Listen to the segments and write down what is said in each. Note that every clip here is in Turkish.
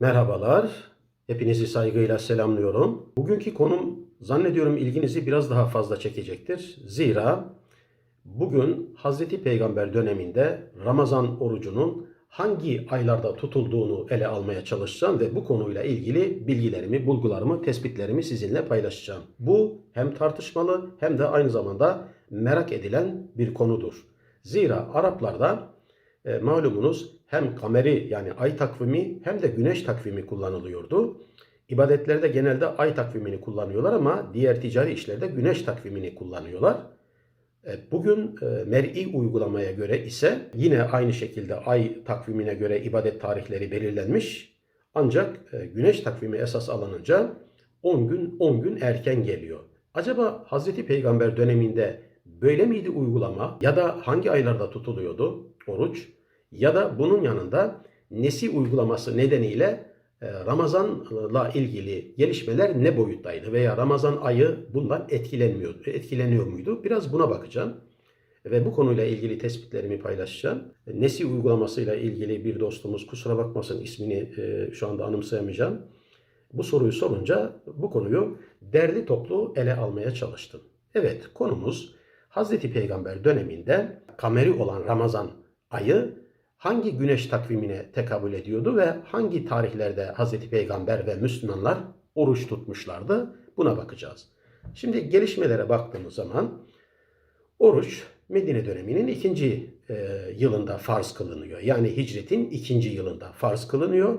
Merhabalar. Hepinizi saygıyla selamlıyorum. Bugünkü konum zannediyorum ilginizi biraz daha fazla çekecektir. Zira bugün Hazreti Peygamber döneminde Ramazan orucunun hangi aylarda tutulduğunu ele almaya çalışacağım ve bu konuyla ilgili bilgilerimi, bulgularımı, tespitlerimi sizinle paylaşacağım. Bu hem tartışmalı hem de aynı zamanda merak edilen bir konudur. Zira Araplarda e, malumunuz hem kameri yani ay takvimi hem de güneş takvimi kullanılıyordu. İbadetlerde genelde ay takvimini kullanıyorlar ama diğer ticari işlerde güneş takvimini kullanıyorlar. E, Bugün e, mer'i uygulamaya göre ise yine aynı şekilde ay takvimine göre ibadet tarihleri belirlenmiş. Ancak e, güneş takvimi esas alınınca 10 gün 10 gün erken geliyor. Acaba Hazreti Peygamber döneminde böyle miydi uygulama ya da hangi aylarda tutuluyordu oruç ya da bunun yanında nesi uygulaması nedeniyle e, Ramazan'la ilgili gelişmeler ne boyuttaydı veya Ramazan ayı bundan etkilenmiyor, etkileniyor muydu? Biraz buna bakacağım. Ve bu konuyla ilgili tespitlerimi paylaşacağım. Nesi uygulamasıyla ilgili bir dostumuz kusura bakmasın ismini e, şu anda anımsayamayacağım. Bu soruyu sorunca bu konuyu derli toplu ele almaya çalıştım. Evet konumuz Hazreti Peygamber döneminde kameri olan Ramazan ayı hangi güneş takvimine tekabül ediyordu ve hangi tarihlerde Hazreti Peygamber ve Müslümanlar oruç tutmuşlardı? Buna bakacağız. Şimdi gelişmelere baktığımız zaman oruç Medine döneminin ikinci e, yılında farz kılınıyor. Yani hicretin ikinci yılında farz kılınıyor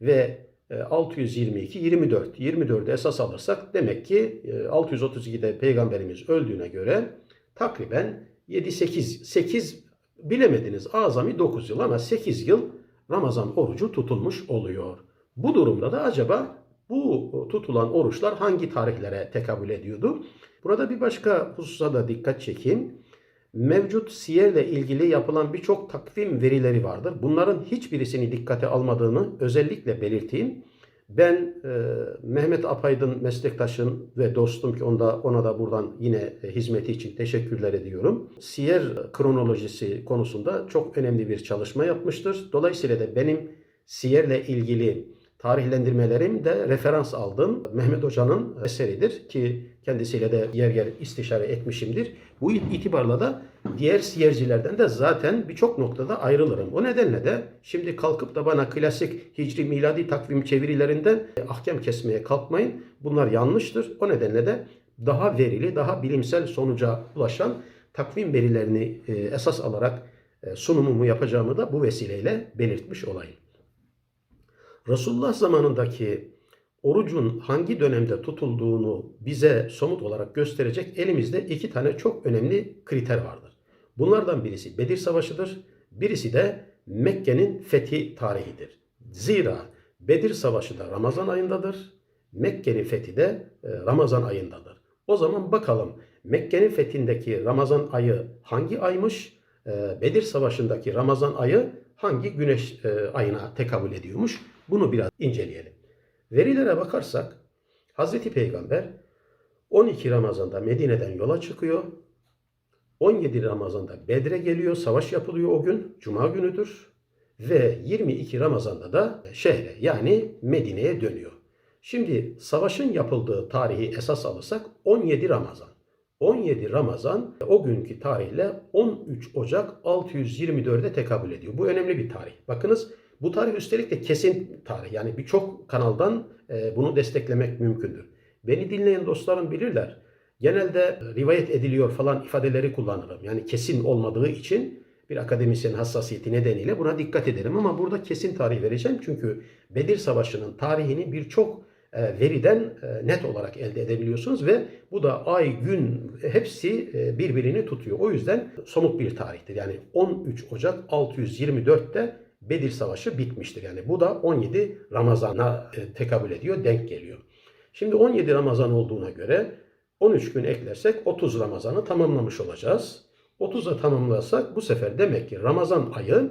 ve e, 622 24 24'ü esas alırsak demek ki e, 632'de peygamberimiz öldüğüne göre takriben 7 8 8 bilemediniz azami 9 yıl ama 8 yıl Ramazan orucu tutulmuş oluyor. Bu durumda da acaba bu tutulan oruçlar hangi tarihlere tekabül ediyordu? Burada bir başka hususa da dikkat çekeyim. Mevcut siyerle ilgili yapılan birçok takvim verileri vardır. Bunların hiçbirisini dikkate almadığını özellikle belirteyim. Ben e, Mehmet Apaydın meslektaşım ve dostum ki onda ona da buradan yine e, hizmeti için teşekkürler ediyorum. Siyer kronolojisi konusunda çok önemli bir çalışma yapmıştır. Dolayısıyla da benim siyerle ilgili tarihlendirmelerim de referans aldığım Mehmet Hoca'nın eseridir ki kendisiyle de yer yer istişare etmişimdir. Bu itibarla da diğer siyercilerden de zaten birçok noktada ayrılırım. O nedenle de şimdi kalkıp da bana klasik hicri miladi takvim çevirilerinden ahkam kesmeye kalkmayın. Bunlar yanlıştır. O nedenle de daha verili, daha bilimsel sonuca ulaşan takvim verilerini e, esas alarak e, sunumumu yapacağımı da bu vesileyle belirtmiş olayım. Resulullah zamanındaki orucun hangi dönemde tutulduğunu bize somut olarak gösterecek elimizde iki tane çok önemli kriter vardır. Bunlardan birisi Bedir Savaşı'dır, birisi de Mekke'nin fethi tarihidir. Zira Bedir Savaşı da Ramazan ayındadır, Mekke'nin fethi de e, Ramazan ayındadır. O zaman bakalım Mekke'nin fethindeki Ramazan ayı hangi aymış? E, Bedir Savaşı'ndaki Ramazan ayı hangi güneş e, ayına tekabül ediyormuş? Bunu biraz inceleyelim. Verilere bakarsak Hazreti Peygamber 12 Ramazan'da Medine'den yola çıkıyor. 17 Ramazan'da Bedre geliyor, savaş yapılıyor o gün, Cuma günüdür. Ve 22 Ramazan'da da şehre yani Medine'ye dönüyor. Şimdi savaşın yapıldığı tarihi esas alırsak 17 Ramazan. 17 Ramazan o günkü tarihle 13 Ocak 624'e tekabül ediyor. Bu önemli bir tarih. Bakınız bu tarih üstelik de kesin tarih. Yani birçok kanaldan e, bunu desteklemek mümkündür. Beni dinleyen dostlarım bilirler. Genelde rivayet ediliyor falan ifadeleri kullanırım. Yani kesin olmadığı için bir akademisyen hassasiyeti nedeniyle buna dikkat ederim. Ama burada kesin tarih vereceğim. Çünkü Bedir Savaşı'nın tarihini birçok e, veriden e, net olarak elde edebiliyorsunuz ve bu da ay, gün hepsi e, birbirini tutuyor. O yüzden somut bir tarihtir. Yani 13 Ocak 624'te Bedir Savaşı bitmiştir. Yani bu da 17 Ramazan'a tekabül ediyor, denk geliyor. Şimdi 17 Ramazan olduğuna göre 13 gün eklersek 30 Ramazan'ı tamamlamış olacağız. 30'a tamamlarsak bu sefer demek ki Ramazan ayı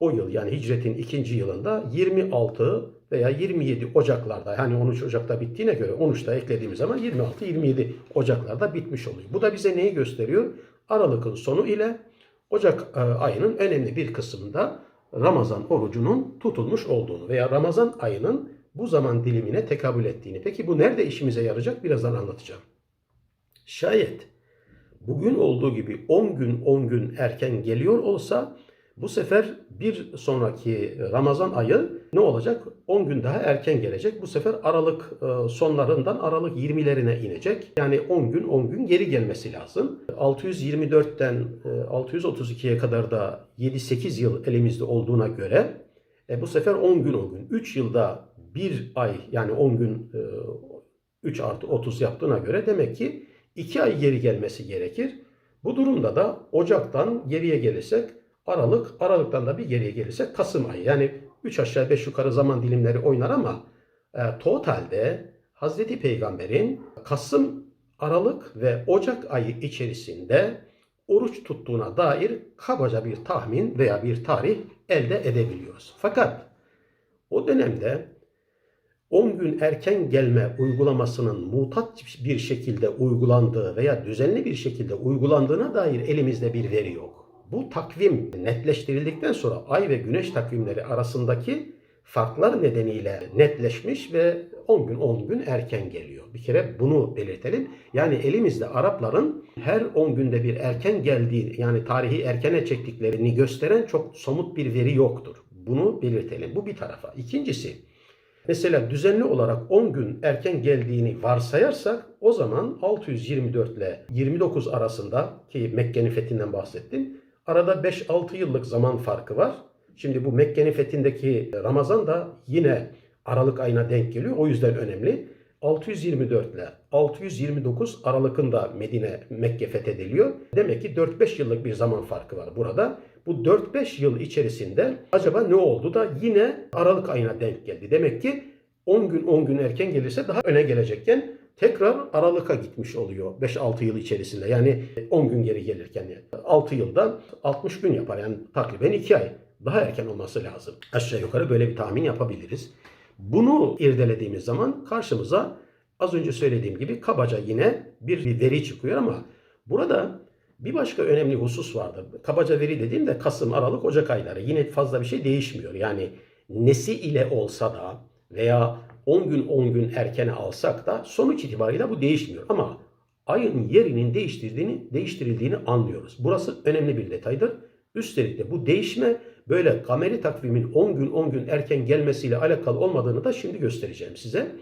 o yıl yani hicretin ikinci yılında 26 veya 27 Ocaklarda yani 13 Ocak'ta bittiğine göre 13'te eklediğimiz zaman 26-27 Ocaklarda bitmiş oluyor. Bu da bize neyi gösteriyor? Aralık'ın sonu ile Ocak ayının önemli bir kısmında Ramazan orucunun tutulmuş olduğunu veya Ramazan ayının bu zaman dilimine tekabül ettiğini. Peki bu nerede işimize yarayacak? Birazdan anlatacağım. Şayet bugün olduğu gibi 10 gün 10 gün erken geliyor olsa bu sefer bir sonraki Ramazan ayı ne olacak? 10 gün daha erken gelecek. Bu sefer Aralık e, sonlarından Aralık 20'lerine inecek. Yani 10 gün 10 gün geri gelmesi lazım. 624'ten e, 632'ye kadar da 7-8 yıl elimizde olduğuna göre e, bu sefer 10 gün 10 gün. 3 yılda bir ay yani 10 gün e, 3 artı 30 yaptığına göre demek ki 2 ay geri gelmesi gerekir. Bu durumda da Ocak'tan geriye gelirsek Aralık, Aralık'tan da bir geriye gelirsek Kasım ayı. Yani 3 aşağı 5 yukarı zaman dilimleri oynar ama e, totalde Hazreti Peygamber'in Kasım, Aralık ve Ocak ayı içerisinde oruç tuttuğuna dair kabaca bir tahmin veya bir tarih elde edebiliyoruz. Fakat o dönemde 10 gün erken gelme uygulamasının mutat bir şekilde uygulandığı veya düzenli bir şekilde uygulandığına dair elimizde bir veri yok. Bu takvim netleştirildikten sonra ay ve güneş takvimleri arasındaki farklar nedeniyle netleşmiş ve 10 gün 10 gün erken geliyor. Bir kere bunu belirtelim. Yani elimizde Arapların her 10 günde bir erken geldiği yani tarihi erkene çektiklerini gösteren çok somut bir veri yoktur. Bunu belirtelim. Bu bir tarafa. İkincisi Mesela düzenli olarak 10 gün erken geldiğini varsayarsak o zaman 624 ile 29 arasında ki Mekke'nin fethinden bahsettim. Arada 5-6 yıllık zaman farkı var. Şimdi bu Mekke'nin fethindeki Ramazan da yine Aralık ayına denk geliyor. O yüzden önemli. 624 ile 629 Aralık'ında Medine Mekke fethediliyor. Demek ki 4-5 yıllık bir zaman farkı var burada. Bu 4-5 yıl içerisinde acaba ne oldu da yine Aralık ayına denk geldi. Demek ki 10 gün 10 gün erken gelirse daha öne gelecekken tekrar Aralık'a gitmiş oluyor 5-6 yıl içerisinde. Yani 10 gün geri gelirken yani 6 yılda 60 gün yapar. Yani takriben 2 ay. Daha erken olması lazım. Aşağı yukarı böyle bir tahmin yapabiliriz. Bunu irdelediğimiz zaman karşımıza az önce söylediğim gibi kabaca yine bir veri çıkıyor ama burada bir başka önemli husus vardır. Kabaca veri dediğimde Kasım, Aralık, Ocak ayları. Yine fazla bir şey değişmiyor. Yani nesi ile olsa da veya 10 gün 10 gün erkene alsak da sonuç itibariyle bu değişmiyor. Ama ayın yerinin değiştirdiğini, değiştirildiğini anlıyoruz. Burası önemli bir detaydır. Üstelik de bu değişme böyle kameri takvimin 10 gün 10 gün erken gelmesiyle alakalı olmadığını da şimdi göstereceğim size.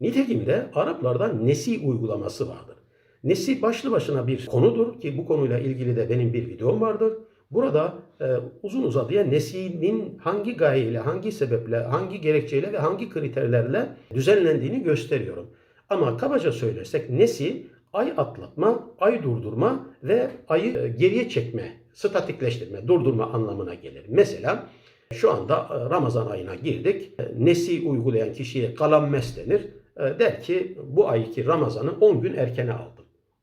Nitekim de Araplarda nesi uygulaması vardır. Nesi başlı başına bir konudur ki bu konuyla ilgili de benim bir videom vardır. Burada e, uzun uzadıya nesinin hangi gayeyle, hangi sebeple, hangi gerekçeyle ve hangi kriterlerle düzenlendiğini gösteriyorum. Ama kabaca söylersek nesi ay atlatma, ay durdurma ve ayı e, geriye çekme, statikleştirme, durdurma anlamına gelir. Mesela şu anda e, Ramazan ayına girdik. E, Nesi uygulayan kişiye kalammes denir. E, Der ki bu ayki Ramazan'ı 10 gün erkene aldım.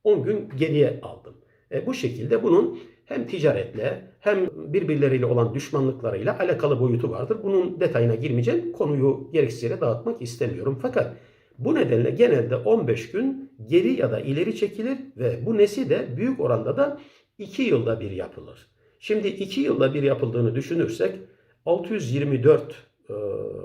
10 gün geriye aldım. E, bu şekilde bunun hem ticaretle hem birbirleriyle olan düşmanlıklarıyla alakalı boyutu vardır. Bunun detayına girmeyeceğim. Konuyu gereksiz yere dağıtmak istemiyorum. Fakat bu nedenle genelde 15 gün geri ya da ileri çekilir ve bu nesi de büyük oranda da 2 yılda bir yapılır. Şimdi 2 yılda bir yapıldığını düşünürsek 624 e,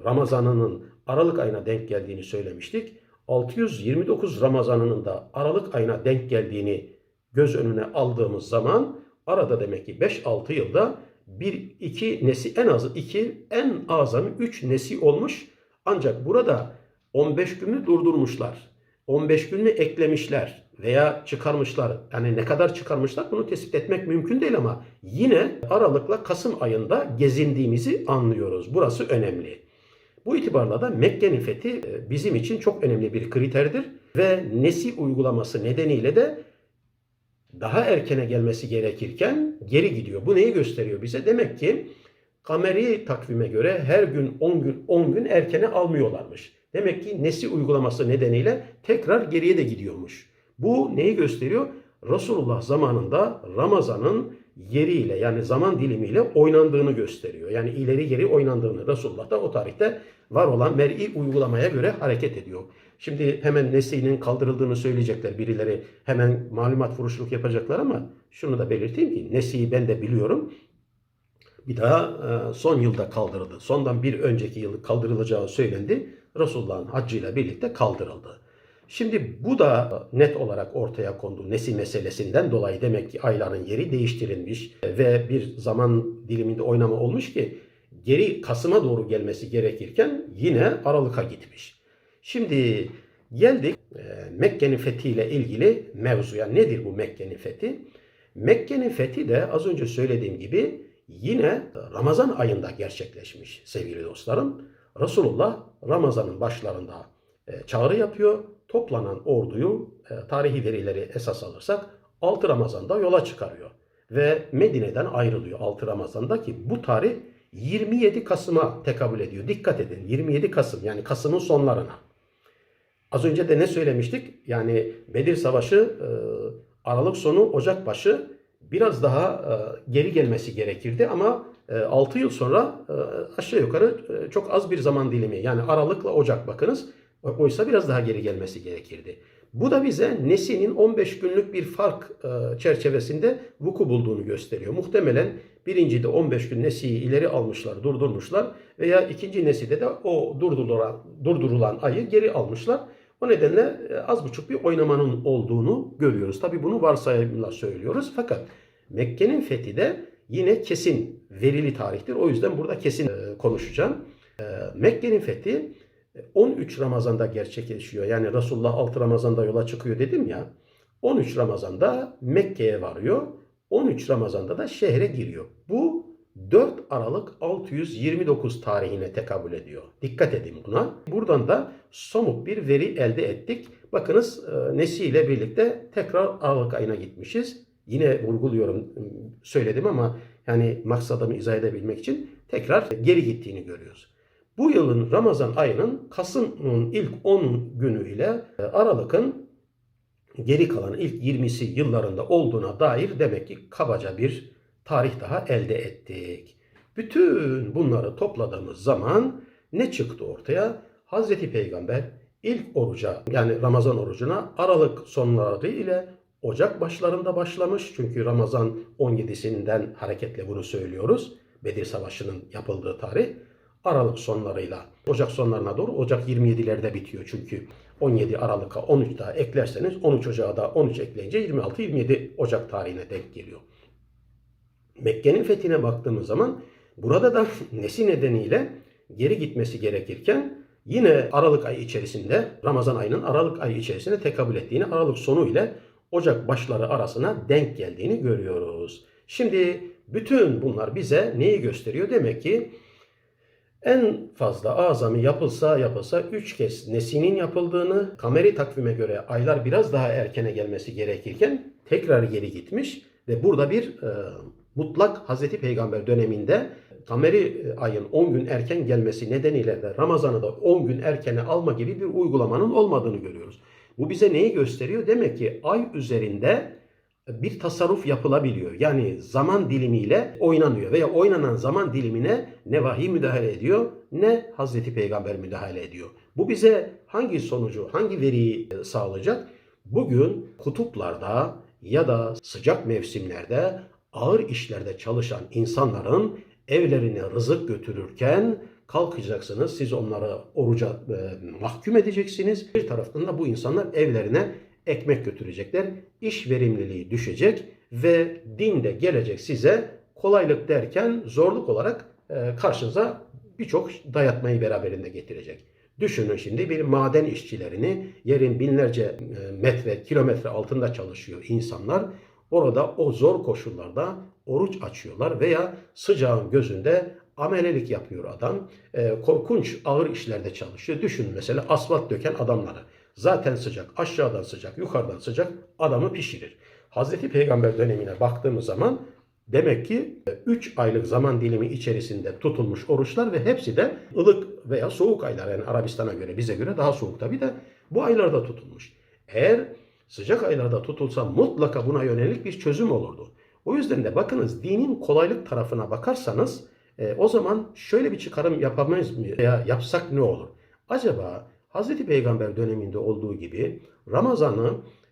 Ramazanının Aralık ayına denk geldiğini söylemiştik. 629 Ramazanının da Aralık ayına denk geldiğini göz önüne aldığımız zaman arada demek ki 5-6 yılda bir iki nesi en azı 2 en azami 3 nesi olmuş. Ancak burada 15 günü durdurmuşlar. 15 günü eklemişler veya çıkarmışlar. Yani ne kadar çıkarmışlar bunu tespit etmek mümkün değil ama yine Aralık'la Kasım ayında gezindiğimizi anlıyoruz. Burası önemli. Bu itibarla da Mekke'nin fethi e, bizim için çok önemli bir kriterdir ve nesi uygulaması nedeniyle de daha erkene gelmesi gerekirken geri gidiyor. Bu neyi gösteriyor bize? Demek ki kameri takvime göre her gün 10 gün 10 gün erkene almıyorlarmış. Demek ki nesi uygulaması nedeniyle tekrar geriye de gidiyormuş. Bu neyi gösteriyor? Resulullah zamanında Ramazan'ın yeriyle yani zaman dilimiyle oynandığını gösteriyor. Yani ileri geri oynandığını Resulullah da o tarihte var olan mer'i uygulamaya göre hareket ediyor. Şimdi hemen nesinin kaldırıldığını söyleyecekler birileri. Hemen malumat furuşluk yapacaklar ama şunu da belirteyim ki nesiyi ben de biliyorum. bir daha e, son yılda kaldırıldı. Sondan bir önceki yıl kaldırılacağı söylendi. Resulullah'ın haccıyla birlikte kaldırıldı. Şimdi bu da net olarak ortaya kondu. Nesi meselesinden dolayı demek ki ayların yeri değiştirilmiş ve bir zaman diliminde oynama olmuş ki geri Kasım'a doğru gelmesi gerekirken yine Aralık'a gitmiş. Şimdi geldik e, Mekke'nin fethiyle ilgili mevzuya. Nedir bu Mekke'nin fethi? Mekke'nin fethi de az önce söylediğim gibi yine Ramazan ayında gerçekleşmiş sevgili dostlarım. Resulullah Ramazan'ın başlarında e, çağrı yapıyor. Toplanan orduyu e, tarihi verileri esas alırsak 6 Ramazan'da yola çıkarıyor. Ve Medine'den ayrılıyor 6 Ramazan'da ki bu tarih 27 Kasım'a tekabül ediyor. Dikkat edin 27 Kasım yani Kasım'ın sonlarına. Az önce de ne söylemiştik? Yani Bedir Savaşı e, Aralık sonu Ocak başı biraz daha e, geri gelmesi gerekirdi ama 6 yıl sonra e, aşağı yukarı e, çok az bir zaman dilimi yani Aralık'la Ocak bakınız oysa biraz daha geri gelmesi gerekirdi. Bu da bize Nesi'nin 15 günlük bir fark e, çerçevesinde vuku bulduğunu gösteriyor. Muhtemelen birincide 15 gün Nesi'yi ileri almışlar, durdurmuşlar veya ikinci Nesi'de de o durdurulan, durdurulan ayı geri almışlar. O nedenle az buçuk bir oynamanın olduğunu görüyoruz. Tabi bunu varsayımla söylüyoruz fakat Mekke'nin fethi de yine kesin verili tarihtir. O yüzden burada kesin konuşacağım. Mekke'nin fethi 13 Ramazan'da gerçekleşiyor. Yani Resulullah 6 Ramazan'da yola çıkıyor dedim ya. 13 Ramazan'da Mekke'ye varıyor. 13 Ramazan'da da şehre giriyor. Bu 4 Aralık 629 tarihine tekabül ediyor. Dikkat edin buna. Buradan da somut bir veri elde ettik. Bakınız Nesi ile birlikte tekrar Aralık ayına gitmişiz. Yine vurguluyorum söyledim ama yani maksadımı izah edebilmek için tekrar geri gittiğini görüyoruz. Bu yılın Ramazan ayının Kasım'ın ilk 10 günü ile Aralık'ın geri kalan ilk 20'si yıllarında olduğuna dair demek ki kabaca bir tarih daha elde ettik. Bütün bunları topladığımız zaman ne çıktı ortaya? Hazreti Peygamber ilk oruca yani Ramazan orucuna Aralık sonları ile Ocak başlarında başlamış. Çünkü Ramazan 17'sinden hareketle bunu söylüyoruz. Bedir Savaşı'nın yapıldığı tarih. Aralık sonlarıyla Ocak sonlarına doğru Ocak 27'lerde bitiyor çünkü 17 Aralık'a 13 daha eklerseniz 13 Ocak'a da 13 ekleyince 26-27 Ocak tarihine denk geliyor. Mekke'nin fethine baktığımız zaman burada da nesi nedeniyle geri gitmesi gerekirken yine Aralık ayı içerisinde Ramazan ayının Aralık ayı içerisinde tekabül ettiğini Aralık sonu ile Ocak başları arasına denk geldiğini görüyoruz. Şimdi bütün bunlar bize neyi gösteriyor? Demek ki en fazla azami yapılsa yapılsa 3 kez nesinin yapıldığını, kameri takvime göre aylar biraz daha erkene gelmesi gerekirken tekrar geri gitmiş ve burada bir e, mutlak Hazreti Peygamber döneminde kameri ayın 10 gün erken gelmesi nedeniyle de Ramazan'ı da 10 gün erkene alma gibi bir uygulamanın olmadığını görüyoruz. Bu bize neyi gösteriyor? Demek ki ay üzerinde bir tasarruf yapılabiliyor. Yani zaman dilimiyle oynanıyor veya oynanan zaman dilimine ne vahiy müdahale ediyor ne Hazreti Peygamber müdahale ediyor. Bu bize hangi sonucu, hangi veriyi e, sağlayacak? Bugün kutuplarda ya da sıcak mevsimlerde ağır işlerde çalışan insanların evlerine rızık götürürken kalkacaksınız. Siz onları oruca e, mahkum edeceksiniz. Bir taraftan da bu insanlar evlerine ekmek götürecekler. İş verimliliği düşecek ve din de gelecek size kolaylık derken zorluk olarak e, karşınıza birçok dayatmayı beraberinde getirecek. Düşünün şimdi bir maden işçilerini yerin binlerce e, metre, kilometre altında çalışıyor insanlar. Orada o zor koşullarda oruç açıyorlar veya sıcağın gözünde amelelik yapıyor adam. E, korkunç ağır işlerde çalışıyor. Düşünün mesela asfalt döken adamları. Zaten sıcak, aşağıdan sıcak, yukarıdan sıcak adamı pişirir. Hazreti Peygamber dönemine baktığımız zaman demek ki 3 aylık zaman dilimi içerisinde tutulmuş oruçlar ve hepsi de ılık veya soğuk aylar. Yani Arabistan'a göre bize göre daha soğuk tabi de bu aylarda tutulmuş. Eğer sıcak aylarda tutulsa mutlaka buna yönelik bir çözüm olurdu. O yüzden de bakınız dinin kolaylık tarafına bakarsanız e, o zaman şöyle bir çıkarım yapamayız mı? Veya yapsak ne olur? Acaba Hazreti Peygamber döneminde olduğu gibi Ramazan'ı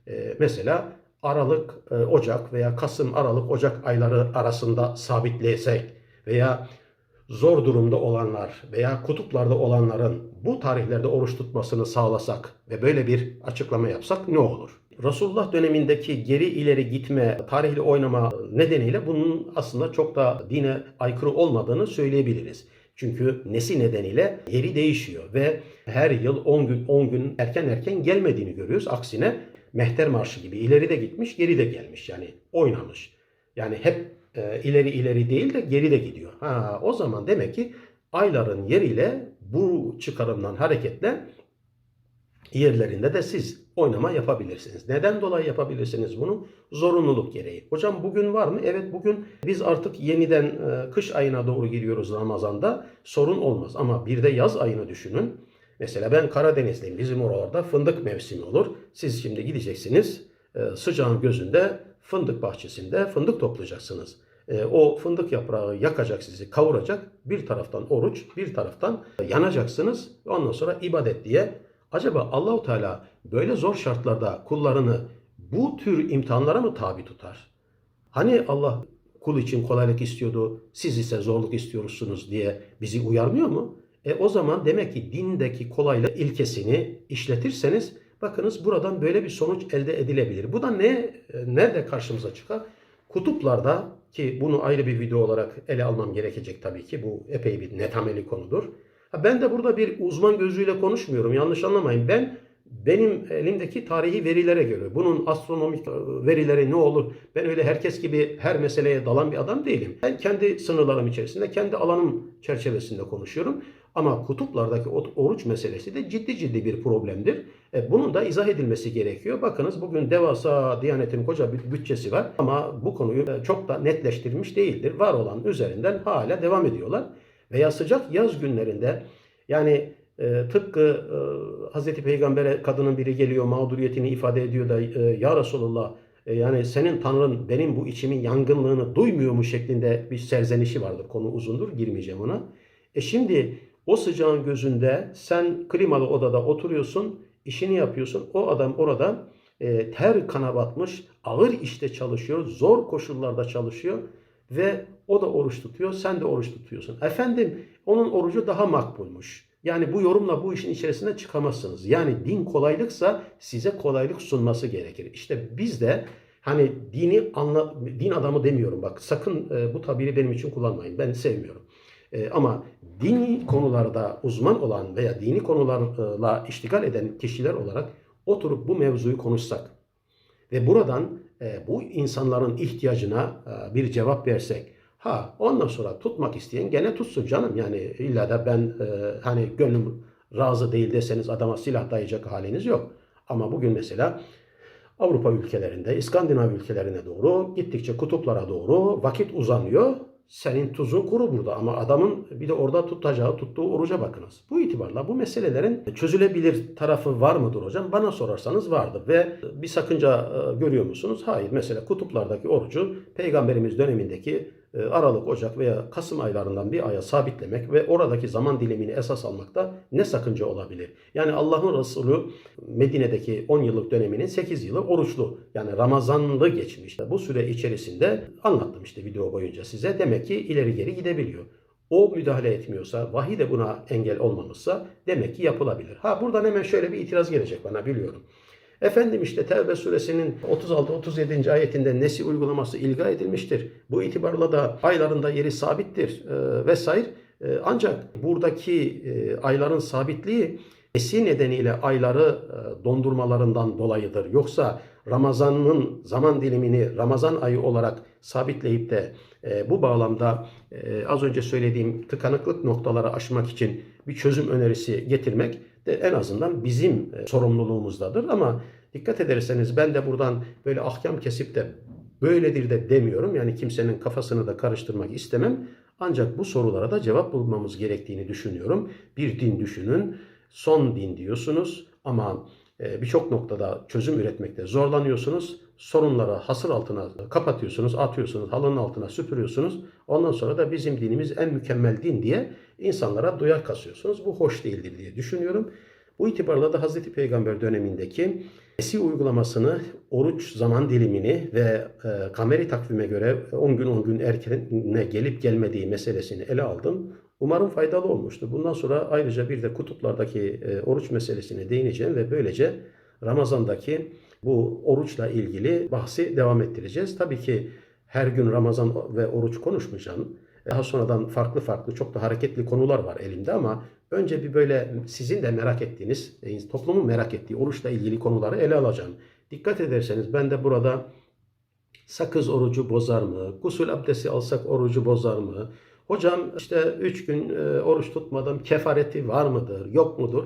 e, mesela Aralık, e, Ocak veya Kasım, Aralık, Ocak ayları arasında sabitlesek veya zor durumda olanlar veya kutuplarda olanların bu tarihlerde oruç tutmasını sağlasak ve böyle bir açıklama yapsak ne olur? Resulullah dönemindeki geri ileri gitme, tarihli oynama nedeniyle bunun aslında çok da dine aykırı olmadığını söyleyebiliriz. Çünkü nesi nedeniyle yeri değişiyor ve her yıl 10 gün 10 gün erken erken gelmediğini görüyoruz. Aksine Mehter Marşı gibi ileri de gitmiş, geri de gelmiş. Yani oynamış. Yani hep e, ileri ileri değil de geri de gidiyor. Ha, o zaman demek ki ayların yeriyle bu çıkarımdan hareketle yerlerinde de siz oynama yapabilirsiniz. Neden dolayı yapabilirsiniz bunu? Zorunluluk gereği. Hocam bugün var mı? Evet bugün biz artık yeniden e, kış ayına doğru giriyoruz Ramazan'da. Sorun olmaz. Ama bir de yaz ayını düşünün. Mesela ben Karadenizliyim. Bizim oralarda fındık mevsimi olur. Siz şimdi gideceksiniz e, sıcağın gözünde fındık bahçesinde fındık toplayacaksınız. E, o fındık yaprağı yakacak sizi, kavuracak. Bir taraftan oruç, bir taraftan yanacaksınız. Ondan sonra ibadet diye. Acaba Allahu Teala böyle zor şartlarda kullarını bu tür imtihanlara mı tabi tutar? Hani Allah kul için kolaylık istiyordu, siz ise zorluk istiyorsunuz diye bizi uyarmıyor mu? E o zaman demek ki dindeki kolaylık ilkesini işletirseniz bakınız buradan böyle bir sonuç elde edilebilir. Bu da ne nerede karşımıza çıkar? Kutuplarda ki bunu ayrı bir video olarak ele almam gerekecek tabii ki. Bu epey bir netameli konudur. Ha ben de burada bir uzman gözüyle konuşmuyorum. Yanlış anlamayın. Ben benim elimdeki tarihi verilere göre bunun astronomik verileri ne olur? Ben öyle herkes gibi her meseleye dalan bir adam değilim. Ben kendi sınırlarım içerisinde, kendi alanım çerçevesinde konuşuyorum. Ama kutuplardaki oruç meselesi de ciddi ciddi bir problemdir. E, bunun da izah edilmesi gerekiyor. Bakınız bugün devasa Diyanet'in koca bir bütçesi var ama bu konuyu e, çok da netleştirilmiş değildir. Var olan üzerinden hala devam ediyorlar. Veya sıcak yaz günlerinde yani e, tıpkı e, Hazreti Peygamber'e kadının biri geliyor mağduriyetini ifade ediyor da e, Ya Resulallah e, yani senin Tanrın benim bu içimin yangınlığını duymuyor mu şeklinde bir serzenişi vardır. Konu uzundur girmeyeceğim ona. E şimdi o sıcağın gözünde sen klimalı odada oturuyorsun, işini yapıyorsun. O adam orada e, ter kana batmış, ağır işte çalışıyor, zor koşullarda çalışıyor ve o da oruç tutuyor, sen de oruç tutuyorsun. Efendim onun orucu daha makbulmuş. Yani bu yorumla bu işin içerisine çıkamazsınız. Yani din kolaylıksa size kolaylık sunması gerekir. İşte biz de hani dini anla, din adamı demiyorum bak sakın e, bu tabiri benim için kullanmayın. Ben sevmiyorum. E, ama dini konularda uzman olan veya dini konularla iştigal eden kişiler olarak oturup bu mevzuyu konuşsak ve buradan e, bu insanların ihtiyacına e, bir cevap versek, ha ondan sonra tutmak isteyen gene tutsun canım. Yani illa da ben e, hani gönlüm razı değil deseniz adama silah dayayacak haliniz yok. Ama bugün mesela Avrupa ülkelerinde, İskandinav ülkelerine doğru gittikçe kutuplara doğru vakit uzanıyor senin tuzun kuru burada ama adamın bir de orada tutacağı, tuttuğu oruca bakınız. Bu itibarla bu meselelerin çözülebilir tarafı var mıdır hocam? Bana sorarsanız vardır ve bir sakınca e, görüyor musunuz? Hayır. Mesela kutuplardaki orucu Peygamberimiz dönemindeki Aralık, Ocak veya Kasım aylarından bir aya sabitlemek ve oradaki zaman dilimini esas almakta ne sakınca olabilir? Yani Allah'ın Resulü Medine'deki 10 yıllık döneminin 8 yılı oruçlu. Yani Ramazanlı geçmiş. Bu süre içerisinde anlattım işte video boyunca size. Demek ki ileri geri gidebiliyor. O müdahale etmiyorsa, vahiy de buna engel olmamışsa demek ki yapılabilir. Ha buradan hemen şöyle bir itiraz gelecek bana biliyorum. Efendim işte Tevbe suresinin 36-37. ayetinde nesi uygulaması ilga edilmiştir. Bu itibarla da aylarında yeri sabittir e, vesaire. E, ancak buradaki e, ayların sabitliği esi nedeniyle ayları e, dondurmalarından dolayıdır. Yoksa Ramazan'ın zaman dilimini Ramazan ayı olarak sabitleyip de e, bu bağlamda e, az önce söylediğim tıkanıklık noktaları aşmak için bir çözüm önerisi getirmek de en azından bizim e, sorumluluğumuzdadır. Ama dikkat ederseniz ben de buradan böyle ahkam kesip de böyledir de demiyorum. Yani kimsenin kafasını da karıştırmak istemem. Ancak bu sorulara da cevap bulmamız gerektiğini düşünüyorum. Bir din düşünün. Son din diyorsunuz ama birçok noktada çözüm üretmekte zorlanıyorsunuz. Sorunları hasır altına kapatıyorsunuz, atıyorsunuz, halının altına süpürüyorsunuz. Ondan sonra da bizim dinimiz en mükemmel din diye insanlara duyar kasıyorsunuz. Bu hoş değildir diye düşünüyorum. Bu itibarla da Hazreti Peygamber dönemindeki Mesih uygulamasını, oruç zaman dilimini ve e, kameri takvime göre 10 gün 10 gün erkene gelip gelmediği meselesini ele aldım. Umarım faydalı olmuştur. Bundan sonra ayrıca bir de kutuplardaki e, oruç meselesine değineceğim ve böylece Ramazan'daki bu oruçla ilgili bahsi devam ettireceğiz. Tabii ki her gün Ramazan ve oruç konuşmayacağım. Daha sonradan farklı farklı çok da hareketli konular var elimde ama önce bir böyle sizin de merak ettiğiniz, e, toplumun merak ettiği oruçla ilgili konuları ele alacağım. Dikkat ederseniz ben de burada sakız orucu bozar mı? Gusül abdesti alsak orucu bozar mı? Hocam işte 3 gün e, oruç tutmadım kefareti var mıdır, yok mudur?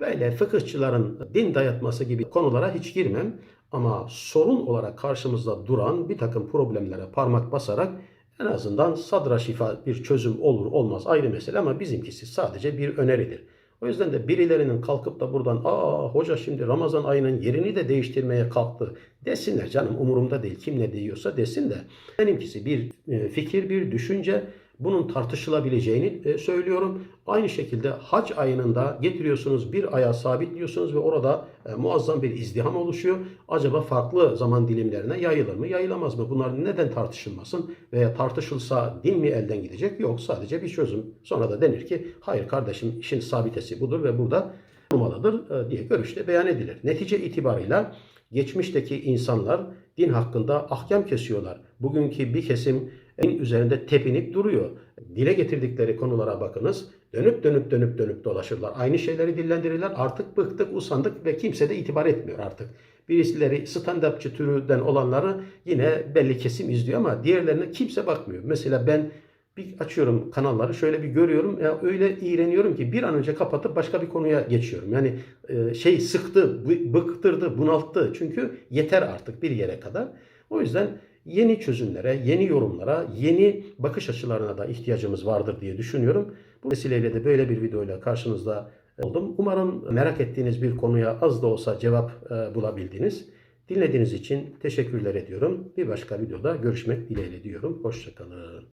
Böyle fıkıhçıların din dayatması gibi konulara hiç girmem. Ama sorun olarak karşımızda duran bir takım problemlere parmak basarak en azından sadra şifa bir çözüm olur olmaz ayrı mesele ama bizimkisi sadece bir öneridir. O yüzden de birilerinin kalkıp da buradan aa hoca şimdi Ramazan ayının yerini de değiştirmeye kalktı desinler canım umurumda değil kim ne diyorsa desin de benimkisi bir e, fikir bir düşünce bunun tartışılabileceğini e, söylüyorum. Aynı şekilde hac ayının da getiriyorsunuz bir aya sabitliyorsunuz ve orada e, muazzam bir izdiham oluşuyor. Acaba farklı zaman dilimlerine yayılır mı yayılamaz mı? Bunlar neden tartışılmasın veya tartışılsa din mi elden gidecek? Yok sadece bir çözüm. Sonra da denir ki hayır kardeşim işin sabitesi budur ve burada olmalıdır e, diye görüşte beyan edilir. Netice itibarıyla geçmişteki insanlar din hakkında ahkam kesiyorlar. Bugünkü bir kesim üzerinde tepinip duruyor. Dile getirdikleri konulara bakınız. Dönüp dönüp dönüp dönüp dolaşırlar. Aynı şeyleri dillendirirler. Artık bıktık, usandık ve kimse de itibar etmiyor artık. Birisileri stand-upçı türünden olanları yine belli kesim izliyor ama diğerlerine kimse bakmıyor. Mesela ben bir açıyorum kanalları şöyle bir görüyorum ya öyle iğreniyorum ki bir an önce kapatıp başka bir konuya geçiyorum. Yani e, şey sıktı, bıktırdı, bunalttı. Çünkü yeter artık bir yere kadar. O yüzden yeni çözümlere, yeni yorumlara, yeni bakış açılarına da ihtiyacımız vardır diye düşünüyorum. Bu vesileyle de böyle bir videoyla karşınızda oldum. Umarım merak ettiğiniz bir konuya az da olsa cevap e, bulabildiniz. Dinlediğiniz için teşekkürler ediyorum. Bir başka videoda görüşmek dileğiyle diyorum. Hoşçakalın.